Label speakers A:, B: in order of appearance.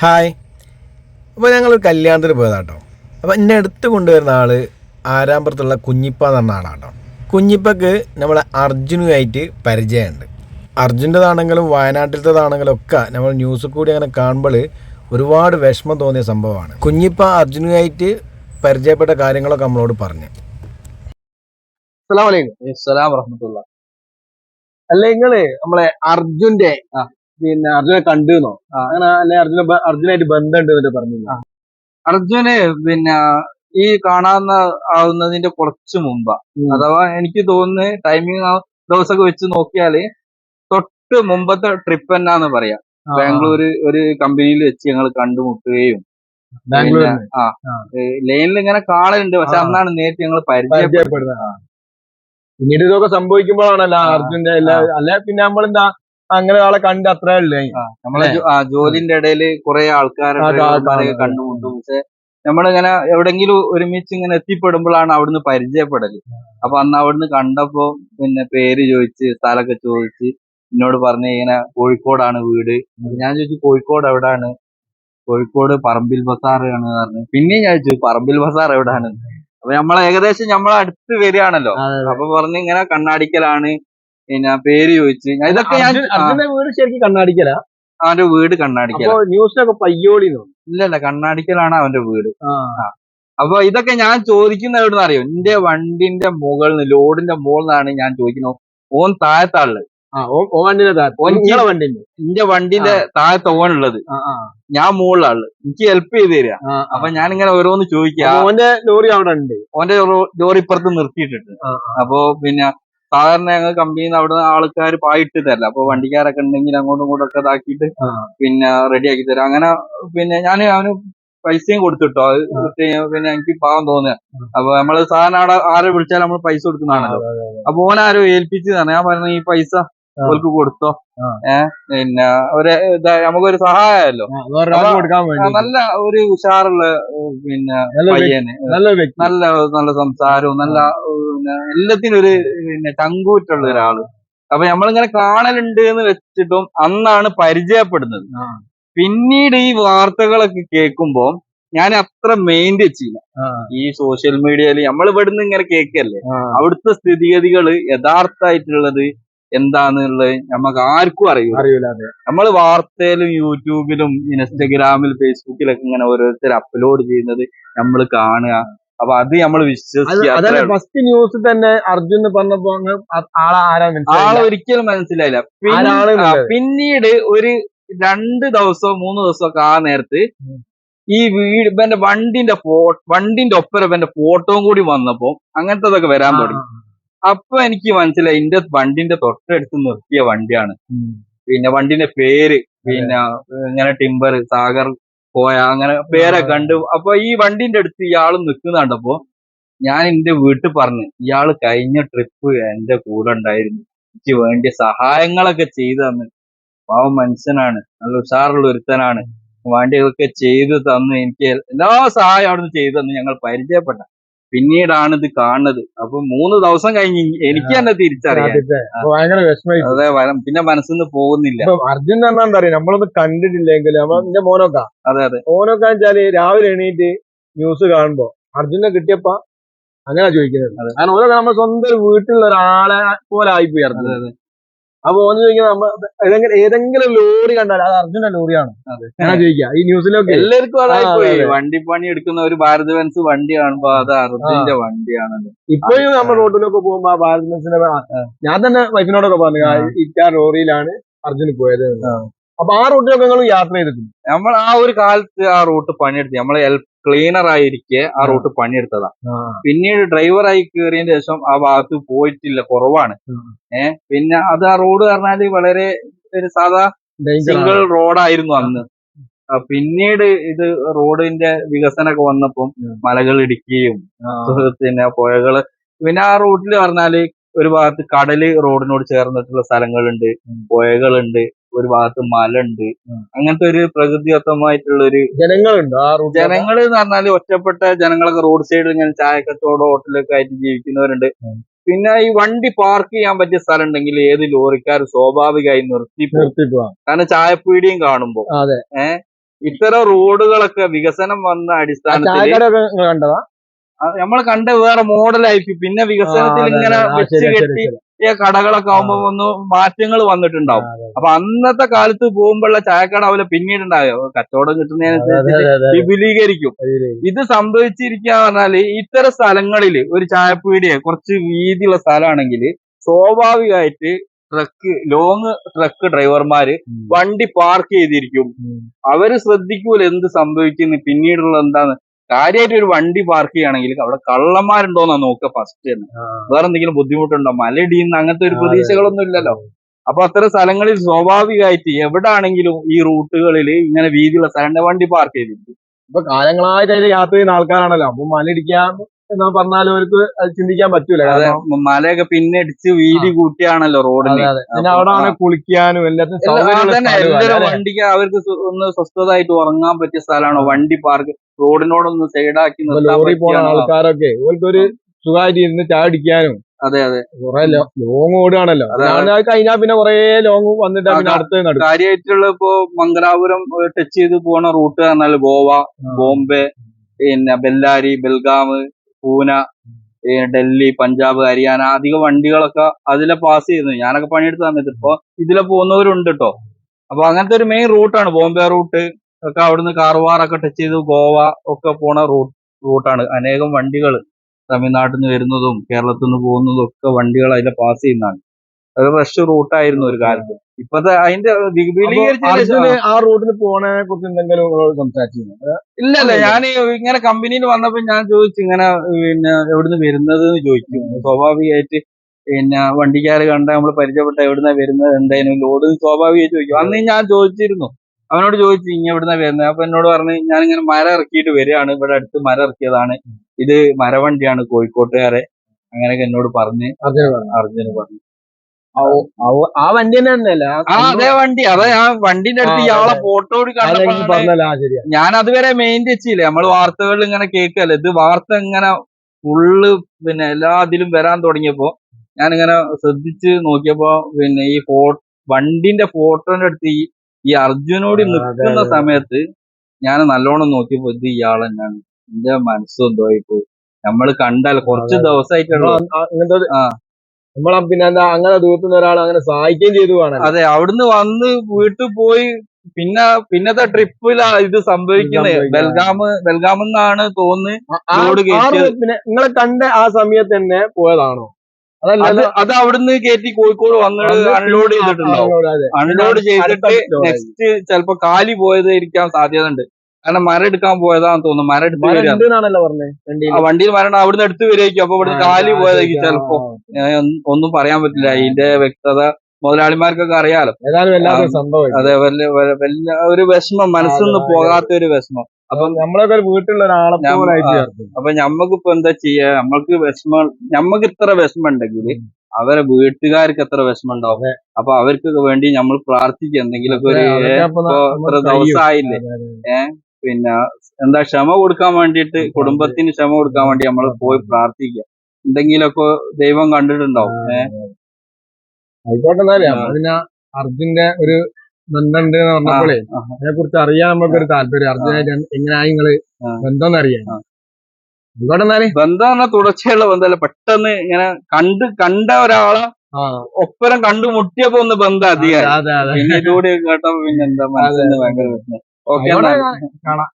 A: Hi. അപ്പോൾ ഞങ്ങളൊരു കല്യാണത്തിന് പോയതാട്ടോ. അപ്പോൾ എന്നെ അടുത്ത് കൊണ്ടുവരുന്ന ആൾ ആരാമ്പുറത്തുള്ള കുഞ്ഞിപ്പ എന്ന് പറഞ്ഞ ആളാട്ടോ. കുഞ്ഞിപ്പക്ക് നമ്മളെ അർജുനുമായിട്ട് പരിചയമുണ്ട്. അർജുന്റെതാണെങ്കിലും വയനാട്ടിലത്തേതാണെങ്കിലും ഒക്കെ നമ്മൾ ന്യൂസ് കൂടി അങ്ങനെ കാണുമ്പോൾ ഒരുപാട് വിഷമം തോന്നിയ സംഭവമാണ്. കുഞ്ഞിപ്പ അർജുനുമായിട്ട് പരിചയപ്പെട്ട കാര്യങ്ങളൊക്കെ നമ്മളോട് പറഞ്ഞു.
B: അല്ലേ നിങ്ങൾ നമ്മളെ അർജുന്റെ. പിന്നെ അർജുനെ കണ്ടുന്നോ. അങ്ങനെ അല്ലെ അർജുന അർജുനായിട്ട് ബന്ധമുണ്ട് എന്നിട്ട് പറഞ്ഞു
C: അർജുന് പിന്നെ ഈ കാണാവുന്ന ആവുന്നതിന്റെ കുറച്ച് മുമ്പാ. അഥവാ എനിക്ക് തോന്നുന്നു ടൈമിങ് ദിവസമൊക്കെ വെച്ച് നോക്കിയാൽ തൊട്ട് മുമ്പത്തെ ട്രിപ്പ് എന്നാന്ന് പറയാം. ബാംഗ്ലൂര് ഒരു കമ്പനിയിൽ വെച്ച് ഞങ്ങൾ കണ്ടുമുട്ടുകയും. ആ. ലൈനിൽ ഇങ്ങനെ കാണലുണ്ട്. പക്ഷെ. അന്നാണ് നേരിട്ട് ഞങ്ങൾ
B: പരിചയപ്പെടുന്നത്. പിന്നീട് ഇതൊക്കെ സംഭവിക്കുമ്പോഴാണല്ലോ. അർജുന്റെ അല്ലെ പിന്നെ നമ്മളെന്താ അങ്ങനെ ആളെ കണ്ട് അത്രേ ഉള്ളേ.
C: നമ്മളെ ജോലിന്റെ ഇടയിൽ കുറെ ആൾക്കാരെ കണ്ടുമുട്ടും പക്ഷെ നമ്മളിങ്ങനെ എവിടെങ്കിലും ഒരുമിച്ച് ഇങ്ങനെ എത്തിപ്പെടുമ്പോഴാണ് അവിടുന്ന് പരിചയപ്പെടൽ. അപ്പൊ അന്ന് അവിടുന്ന് കണ്ടപ്പോ പിന്നെ പേര് ചോദിച്ച് സ്ഥലമൊക്കെ ചോദിച്ച് എന്നോട് പറഞ്ഞു ഇങ്ങനെ കോഴിക്കോടാണ് വീട്. ഞാൻ ചോദിച്ചു കോഴിക്കോട് എവിടാണ്? കോഴിക്കോട് പറമ്പിൽ ബസാർ ആണ് പറഞ്ഞു. പിന്നെയും ഞാൻ ചോദിച്ചു പറമ്പിൽ ബസാർ എവിടാണ്? അപ്പൊ നമ്മളെ ഏകദേശം നമ്മളെ അടുത്ത് വരികയാണല്ലോ. അപ്പൊ പറഞ്ഞു ഇങ്ങനെ കണ്ണാടിക്കലാണ്. പിന്നെ പേര് ചോദിച്ച് ഞാൻ ഇതൊക്കെ ഞാൻ
B: അർജുന്റെ വീട് ശരിക്കും കണ്ണാടിക്കല?
C: അവന്റെ വീട് കണ്ണാടിക്കൽ
B: അപ്പൊ ന്യൂസിലൊക്കെ പയ്യോളി
C: ഇല്ലല്ല കണ്ണാടിക്കലാണ് അവന്റെ വീട്. അപ്പൊ ഇതൊക്കെ ഞാൻ ചോദിക്കുന്ന എവിടുന്ന് അറിയോ എന്റെ വണ്ടിന്റെ മുകളിൽ നിന്ന് ലോഡിന്റെ മുകളിൽ നിന്നാണ് ഞാൻ ചോദിക്കുന്നത്. ഓൻ
B: താഴത്താൾ.
C: ഓൻ
B: നിങ്ങളെ വണ്ടിന്റെ?
C: എന്റെ വണ്ടിന്റെ താഴത്ത് ഓനുള്ളത്.
B: ആ, ആ,
C: ഞാൻ മുകളിലാണ് എനിക്ക് ഹെൽപ്പ് ചെയ്ത് തരിക
B: ആ, ആ.
C: അപ്പൊ ഞാൻ ഇങ്ങനെ ഓരോന്ന് ചോദിക്കാം.
B: അപ്പൊ ഓന്റെ ലോറി അവിടെ ഉണ്ട്.
C: ഓന്റെ ലോറി ഇപ്പുറത്ത് നിർത്തിയിട്ടുണ്ട്
B: ആ,
C: അപ്പൊ പിന്നെ സാധാരണ ഞങ്ങൾ കമ്പനിയിൽ നിന്ന് അവിടെ ആൾക്കാർ പായിട്ട് തരില്ല. അപ്പൊ വണ്ടിക്കാരൊക്കെ ഉണ്ടെങ്കിൽ അങ്ങോട്ടും ഇങ്ങോട്ടും ഒക്കെ ഇതാക്കിയിട്ട് പിന്നെ റെഡിയാക്കി ആക്കി തരാം. അങ്ങനെ പിന്നെ ഞാൻ അവന് പൈസയും കൊടുത്തിട്ടോ. അത് പിന്നെ എനിക്ക് പാവം തോന്നുക. അപ്പൊ നമ്മൾ സാധാരണ അവിടെ ആരെ വിളിച്ചാൽ നമ്മൾ പൈസ കൊടുക്കുന്നതാണല്ലോ. അപ്പൊ ഓൻ ആരോ ഏൽപ്പിച്ചതാണ്. ഞാൻ പറഞ്ഞു ഈ പൈസ ഓർക്ക് കൊടുത്തോ?
B: ആ.
C: ഏ? പിന്നെ ഒരു നമുക്കൊരു സഹായമല്ലോ നല്ല ഒരു ഉഷാറുള്ള ഏഹ്, പിന്നെ പയ്യന്.
B: നല്ല
C: നല്ല സംസാരവും നല്ല പിന്നെ എല്ലാത്തിനും ഒരു പിന്നെ ചങ്കൂറ്റുള്ള ഒരാൾ. അപ്പൊ നമ്മളിങ്ങനെ കാണലുണ്ട് എന്ന് വെച്ചിട്ടും അന്നാണ് പരിചയപ്പെടുന്നത്. പിന്നീട് ഈ വാർത്തകളൊക്കെ കേൾക്കുമ്പോ ഞാൻ അത്ര മെയിന്റ്
B: ചെയ്യില്ല.
C: ഈ സോഷ്യൽ മീഡിയയിൽ നമ്മൾ ഇവിടുന്ന് ഇങ്ങനെ കേൾക്കല്ലേ. അവിടുത്തെ സ്ഥിതിഗതികൾ യഥാർത്ഥമായിട്ടുള്ളത് എന്താന്നുള്ളത് നമുക്ക് ആർക്കും അറിയില്ല.
B: അറിയൂല
C: നമ്മൾ വാർത്തയിലും യൂട്യൂബിലും ഇൻസ്റ്റഗ്രാമിൽ ഫേസ്ബുക്കിലൊക്കെ ഇങ്ങനെ ഓരോരുത്തർ അപ്ലോഡ് ചെയ്യുന്നത് നമ്മൾ കാണുക. അപ്പൊ അത് നമ്മൾ വിശ്വസിക്കുക.
B: ഫസ്റ്റ് ന്യൂസ് തന്നെ അർജുൻ പറഞ്ഞപ്പോ ആളെ മനസ്സിലായില്ല.
C: ഒരിക്കലും മനസ്സിലായില്ല. പിന്നീട് ഒരു രണ്ട് ദിവസമോ മൂന്ന് ദിവസോ ഒക്കെ ആ നേരത്ത് ഈ വീട് ഇവന്റെ വണ്ടിന്റെ ഫോ വണ്ടിന്റെ ഒപ്പരം ഇവന്റെ ഫോട്ടോയും കൂടി വന്നപ്പോ അങ്ങനത്തതൊക്കെ വരാൻ തുടങ്ങി. അപ്പൊ എനിക്ക് മനസ്സിലായി എന്റെ വണ്ടിന്റെ തൊട്ടടുത്ത് നിർത്തിയ വണ്ടിയാണ്. പിന്നെ വണ്ടിന്റെ പേര് പിന്നെ ഇങ്ങനെ ടിമ്പർ സാഗർ പോയ അങ്ങനെ പേരെ കണ്ടു. അപ്പൊ ഈ വണ്ടിന്റെ അടുത്ത് ഇയാൾ നിൽക്കുന്ന കണ്ടപ്പോ ഞാൻ എന്റെ വീട്ടിൽ പറഞ്ഞു ഇയാൾ കഴിഞ്ഞ ട്രിപ്പ് എന്റെ കൂടെ ഉണ്ടായിരുന്നു. എനിക്ക് വേണ്ടിയ സഹായങ്ങളൊക്കെ ചെയ്തു തന്നു. പാവം മനുഷ്യനാണ് നല്ല ഉഷാറുള്ള ഒരുത്തനാണ്. വേണ്ടിയൊക്കെ ചെയ്തു തന്നു എനിക്ക് എല്ലാ സഹായം അവിടുന്ന് ചെയ്തു തന്നു ഞങ്ങൾ പരിചയപ്പെട്ട. പിന്നീടാണ് ഇത് കാണുന്നത്. അപ്പൊ മൂന്ന് ദിവസം കഴിഞ്ഞ് എനിക്ക് തന്നെ തിരിച്ചറിയാം
B: ഭയങ്കര
C: അതെ പിന്നെ മനസ്സിന്ന് പോകുന്നില്ല.
B: അർജുൻ പറഞ്ഞാൽ എന്താ നമ്മളൊന്നും കണ്ടിട്ടില്ലെങ്കിൽ നമ്മളെ മോനൊക്കെ.
C: അതെ അതെ.
B: മോനൊക്കെ വെച്ചാൽ രാവിലെ എണീറ്റ് ന്യൂസ് കാണുമ്പോ അർജുനെ കിട്ടിയപ്പോ അങ്ങനെ ചോദിക്കുന്നത്. കാരണം ഓരോ നമ്മുടെ സ്വന്തം വീട്ടിലുള്ള ഒരാളെ പോലെ ആയിപ്പോയി അർജുൻ.
C: അതെ അതെ.
B: അപ്പൊ ഓന് ചോദിക്കുന്നത് നമ്മ ഏതെങ്കിലും ഏതെങ്കിലും ലോറി കണ്ടാൽ അത് അർജുന്റെ ലോറിയാണ്? ഞാൻ ചോദിക്കാം ഈ ന്യൂസിലൊക്കെ.
C: എല്ലാവർക്കും. വണ്ടി പണി എടുക്കുന്ന ഒരു ഭാരത് ബെൻസ് വണ്ടി കാണുമ്പോ അത് അർജുന്റെ വണ്ടിയാണല്ലോ.
B: ഇപ്പോഴും നമ്മൾ റോഡിലൊക്കെ പോകുമ്പോ ഭാരത് ബെൻസിന്റെ ഞാൻ തന്നെ വൈഫിനോടൊക്കെ പറഞ്ഞു ഇറ്റാ ലോറിയിലാണ് അർജുന് പോയത്. അപ്പൊ ആ റൂട്ടിലൊക്കെ നിങ്ങൾ യാത്ര ചെയ്തിട്ടുണ്ട്
C: നമ്മൾ ആ ഒരു കാലത്ത് ആ റൂട്ട് പണിയെടുത്ത് നമ്മൾ ക്ലീനർ ആയിരിക്കെ ആ റൂട്ട് പണിയെടുത്തതാ. പിന്നീട് ഡ്രൈവറായി കയറിയതിന് ശേഷം ആ ഭാഗത്ത് പോയിട്ടില്ല കുറവാണ്. ഏഹ് പിന്നെ അത് ആ റോഡ് പറഞ്ഞാൽ വളരെ ഒരു സാധാ സിംഗിൾ. റോഡായിരുന്നു അന്ന്. പിന്നീട് ഇത് റോഡിന്റെ വികസനമൊക്കെ വന്നപ്പം മലകൾ ഇടിക്കുകയും പിന്നെ പുഴകൾ പിന്നെ ആ റൂട്ടിൽ പറഞ്ഞാൽ ഒരു ഭാഗത്ത് കടൽ റോഡിനോട് ചേർന്നിട്ടുള്ള സ്ഥലങ്ങളുണ്ട്. പുഴകളുണ്ട് ഒരു ഭാഗത്ത് മല ഉണ്ട് അങ്ങനത്തെ ഒരു പ്രകൃതിദത്തമായിട്ടുള്ള ഒരു
B: ജനങ്ങളുണ്ട്. ആ റൂട്ടിൽ
C: എന്ന് പറഞ്ഞാൽ ഒറ്റപ്പെട്ട ജനങ്ങളൊക്കെ റോഡ് സൈഡിൽ ഇങ്ങനെ ചായക്കച്ചവടം ഹോട്ടലൊക്കെ ആയിട്ട് ജീവിക്കുന്നവരുണ്ട്. പിന്നെ ഈ വണ്ടി പാർക്ക് ചെയ്യാൻ പറ്റിയ സ്ഥലം ഉണ്ടെങ്കിൽ ഏത് ലോറിക്കാർ സ്വാഭാവികമായി നിർത്തി കാരണം ചായപ്പീടിയും കാണുമ്പോ. ഏഹ് ഇത്തരം റോഡുകളൊക്കെ വികസനം വന്ന അടിസ്ഥാനത്തിൽ നമ്മൾ കണ്ട വേറെ മോഡലായി പിന്നെ വികസനത്തിൽ ഇങ്ങനെ വെച്ച് കെട്ടി ഈ കടകളൊക്കെ ആവുമ്പോ ഒന്ന് മാറ്റങ്ങൾ വന്നിട്ടുണ്ടാവും. അപ്പൊ അന്നത്തെ കാലത്ത് പോകുമ്പോഴുള്ള ചായക്കട അവലെ പിന്നീട് ഉണ്ടാകും കച്ചവടം കിട്ടുന്നതിനനുസരിച്ച് വിപുലീകരിക്കും. ഇത് സംഭവിച്ചിരിക്കുക പറഞ്ഞാൽ ഇത്തരം സ്ഥലങ്ങളിൽ ഒരു ചായപ്പീടിയെ കുറച്ച് വീതിയുള്ള സ്ഥലമാണെങ്കിൽ സ്വാഭാവികമായിട്ട് ട്രക്ക് ലോങ് ട്രക്ക് ഡ്രൈവർമാര് വണ്ടി പാർക്ക് ചെയ്തിരിക്കും. അവർ ശ്രദ്ധിക്കൂല എന്ത് സംഭവിക്കുന്നു പിന്നീടുള്ള എന്താണ് കാര്യമായിട്ട് ഒരു വണ്ടി പാർക്ക് ചെയ്യുകയാണെങ്കിൽ അവിടെ കള്ളന്മാരുണ്ടോന്നാ നോക്കുക ഫസ്റ്റ് തന്നെ വേറെ എന്തെങ്കിലും ബുദ്ധിമുട്ടുണ്ടോ? മലയിടിയുന്ന അങ്ങനത്തെ ഒരു പ്രതീക്ഷകളൊന്നും ഇല്ലല്ലോ അപ്പൊ അത്തരം സ്ഥലങ്ങളിൽ സ്വാഭാവികമായിട്ട് എവിടാണെങ്കിലും ഈ റൂട്ടുകളിൽ ഇങ്ങനെ വീതിയുള്ള സ്ഥലം വണ്ടി പാർക്ക് ചെയ്തിരിക്കും
B: ഇപ്പൊ കാലങ്ങളായിട്ട് അതിൽ യാത്ര ചെയ്യുന്ന ആൾക്കാരാണല്ലോ. അപ്പൊ മലയിടിക്കാൻ എന്ന് പറഞ്ഞാലും അവർക്ക് ചിന്തിക്കാൻ പറ്റൂല.
C: അതെ മലയൊക്കെ പിന്നെ അടിച്ച് വീതി കൂട്ടിയാണല്ലോ റോഡിന്
B: അതെ. പിന്നെ അവിടെ ആണ് കുളിക്കാനും എല്ലാത്തിനും?
C: വണ്ടിക്ക് അവർക്ക് ഒന്ന് സ്വസ്ഥതായിട്ട് ഉറങ്ങാൻ പറ്റിയ സ്ഥലമാണ്? വണ്ടി പാർക്ക് റോഡിനോടൊന്ന് സൈഡാക്കി
B: ലോറി പോണ ആൾക്കാരൊക്കെ ഒരു സുഖമായിട്ട് ഇരുന്ന് ചായ അടിക്കാനും
C: അതെ അതെ.
B: കുറെ ലോങ് ഓടുകയാണല്ലോ. കഴിഞ്ഞാൽ പിന്നെ കുറെ ലോങ് വന്നിട്ട് പിന്നെ അടുത്ത്
C: കാര്യമായിട്ടുള്ള ഇപ്പോ മംഗലാപുരം ടച്ച് ചെയ്ത് പോണ റൂട്ട് പറഞ്ഞാൽ ഗോവ ബോംബെ പിന്നെ ബെല്ലാരി ബെൽഗാം പൂന ഡൽഹി പഞ്ചാബ് ഹരിയാന അധിക വണ്ടികളൊക്കെ അതിലെ പാസ് ചെയ്യുന്നു. ഞാനൊക്കെ പണിയെടുത്ത സമയത്ത് ഇപ്പൊ ഇതിലെ പോകുന്നവരുണ്ട് കേട്ടോ അപ്പൊ അങ്ങനത്തെ ഒരു മെയിൻ റൂട്ടാണ് ബോംബെ റൂട്ട് ഒക്കെ അവിടുന്ന് കാർവാർ ഒക്കെ ടച്ച് ചെയ്ത് ഗോവ ഒക്കെ പോണ റൂട്ട് റൂട്ടാണ് അനേകം വണ്ടികൾ തമിഴ്നാട്ടിൽ നിന്ന് വരുന്നതും കേരളത്തിൽ നിന്ന് പോകുന്നതും ഒക്കെ വണ്ടികൾ അതിലെ പാസ് ചെയ്യുന്നതാണ്. അത് ഫ്രഷ് റൂട്ടായിരുന്നു ഒരു കാലത്ത്. ഇപ്പത്തെ അതിന്റെ വിപുലീകരിച്ച
B: ആ റൂട്ടിൽ പോണതിനെ കുറിച്ച് എന്തെങ്കിലും സംസാരിച്ചു സംസാരിച്ചിരുന്നു
C: ഇല്ല ഇല്ല. ഞാൻ ഇങ്ങനെ കമ്പനിയിൽ വന്നപ്പോ ഞാൻ ചോദിച്ചു ഇങ്ങനെ പിന്നെ എവിടുന്ന് വരുന്നത് എന്ന് ചോദിച്ചു. സ്വാഭാവികമായിട്ട് പിന്നെ വണ്ടിക്കാര് കണ്ട നമ്മൾ പരിചയപ്പെട്ട എവിടുന്ന വരുന്നത് എന്തായാലും ലോഡ് സ്വാഭാവികമായി ചോദിക്കും. അന്ന് ഞാൻ ചോദിച്ചിരുന്നു. അവനോട് ചോദിച്ചു ഇങ്ങനെ എവിടുന്ന വരുന്നത്? അപ്പൊ എന്നോട് പറഞ്ഞു ഞാൻ ഇങ്ങനെ മരം ഇറക്കിയിട്ട് വരികയാണ്. ഇവിടെ അടുത്ത് മരം ഇറക്കിയതാണ്. ഇത് മരവണ്ടിയാണ് കോഴിക്കോട്ടുകാരെ. അങ്ങനെയൊക്കെ എന്നോട് പറഞ്ഞ്.
B: അർജുന പറഞ്ഞു. ആ വണ്ടി തന്നെ
C: ആ അതേ വണ്ടി അതെ ആ വണ്ടിന്റെ അടുത്ത് ഇയാളെ ഫോട്ടോ ഞാൻ അതുവരെ മെയിൻ വെച്ചില്ല നമ്മൾ വാർത്തകളിൽ ഇങ്ങനെ കേൾക്കല്ലേ ഇത് വാർത്ത ഇങ്ങനെ ഫുള്ള് പിന്നെ എല്ലാ ഇതിലും വരാൻ തുടങ്ങിയപ്പോ ഞാൻ ഇങ്ങനെ ശ്രദ്ധിച്ച് നോക്കിയപ്പോ പിന്നെ ഈ ഫോ വണ്ടിന്റെ ഫോട്ടോന്റെ അടുത്ത് ഈ ഈ അർജുനോട് നിൽക്കുന്ന സമയത്ത് ഞാൻ നല്ലോണം നോക്കിയപ്പോ ഇത് ഇയാളെന്നാണ്. തന്നെയാണ് എന്റെ മനസ്സെന്തോ ആയിപ്പോയി. നമ്മൾ കണ്ടാൽ കുറച്ച് ദിവസമായിട്ടുള്ളൂ
B: നമ്മൾ പിന്നെ എന്താ അങ്ങനെ ദൂരത്തുനിന്ന് ഒരാൾ അങ്ങനെ സഹായിക്കുകയും ചെയ്തു കാണാൻ.
C: അതെ അവിടുന്ന് വന്ന് വീട്ടിൽ പോയി പിന്നെ പിന്നത്തെ ട്രിപ്പിലാണ് ഇത് സംഭവിക്കുന്നത് ബെൽഗാം ബൽഗാം എന്നാണ് തോന്നുന്നത്
B: പിന്നെ നിങ്ങളെ കണ്ട ആ സമയത്ത് തന്നെ പോയതാണോ? അതല്ല
C: അത് അവിടുന്ന് കയറ്റി കോഴിക്കോട് വന്നിട്ട് അൺലോഡ് ചെയ്തിട്ടുണ്ടാവും. അൺലോഡ് ചെയ്തിട്ട് നെക്സ്റ്റ് ചിലപ്പോ കാലി പോയതായിരിക്കാൻ സാധ്യത ഉണ്ട് കാരണം മരം എടുക്കാൻ പോയതാന്ന് തോന്നുന്നു. മരം എടുത്ത് വരിക. വണ്ടിയിൽ മരം അവിടുന്ന് എടുത്ത് വരികയായിരിക്കും. അപ്പൊ ഇവിടുന്ന് കാലി പോയതായിരിക്കും ചിലപ്പോ. ഒന്നും- പറയാൻ പറ്റില്ല. ഇതിന്റെ വ്യക്തത മുതലാളിമാർക്കൊക്കെ അറിയാലോ. അതെ വല്ല വല്ല ഒരു വിഷമം മനസ്സിൽ നിന്ന് പോകാത്ത ഒരു വിഷമം.
B: അപ്പൊ നമ്മളൊക്കെ വീട്ടിലുള്ള ഒരാളെ.
C: അപ്പൊ ഞമ്മക്ക് ഇപ്പൊ എന്താ ചെയ്യാ? നമ്മൾക്ക് വിഷമം ഞമ്മക്ക് ഇത്ര വിഷമം ഉണ്ടെങ്കിൽ അവരെ വീട്ടുകാർക്ക് എത്ര വിഷമം ഉണ്ടാവും അപ്പൊ അവർക്കൊക്കെ വേണ്ടി നമ്മൾ പ്രാർത്ഥിക്കുക. എന്തെങ്കിലുമൊക്കെ ഒരു. ദിവസമായില്ലേ
B: അതെ.
C: പിന്നെ എന്താ ക്ഷമ കൊടുക്കാൻ വേണ്ടിയിട്ട് കുടുംബത്തിന് ക്ഷമ കൊടുക്കാൻ വേണ്ടി നമ്മൾ പോയി പ്രാർത്ഥിക്കുക. എന്തെങ്കിലുമൊക്കെ ദൈവം കണ്ടിട്ടുണ്ടാവും.
B: ആയിക്കോട്ടെ പിന്നെ അർജുന്റെ ഒരു ബന്ധമുണ്ട് എന്ന് പറഞ്ഞപ്പോഴേ അതിനെ കുറിച്ച് അറിയാൻ നമുക്കൊരു താല്പര്യം. അർജുനായിട്ട് എങ്ങനെയാ
C: നിങ്ങൾ.
B: ബന്ധം അറിയാൻ
C: ആ.
B: ആയിക്കോട്ടെ എന്നാലേ.
C: ബന്ധം പറഞ്ഞാൽ തുടർച്ചയുള്ള ബന്ധമല്ല. പെട്ടെന്ന് ഇങ്ങനെ കണ്ട് കണ്ട ഒരാളെ ഒപ്പരം കണ്ടുമുട്ടിയപ്പോ ഒന്ന് ബന്ധം
B: അധികം
C: പിന്നെ കേട്ടപ്പോ പിന്നെ എന്താ മനസ്സിന് ഭയങ്കര വിഷമം. ഓക്കെ
B: കാണാം.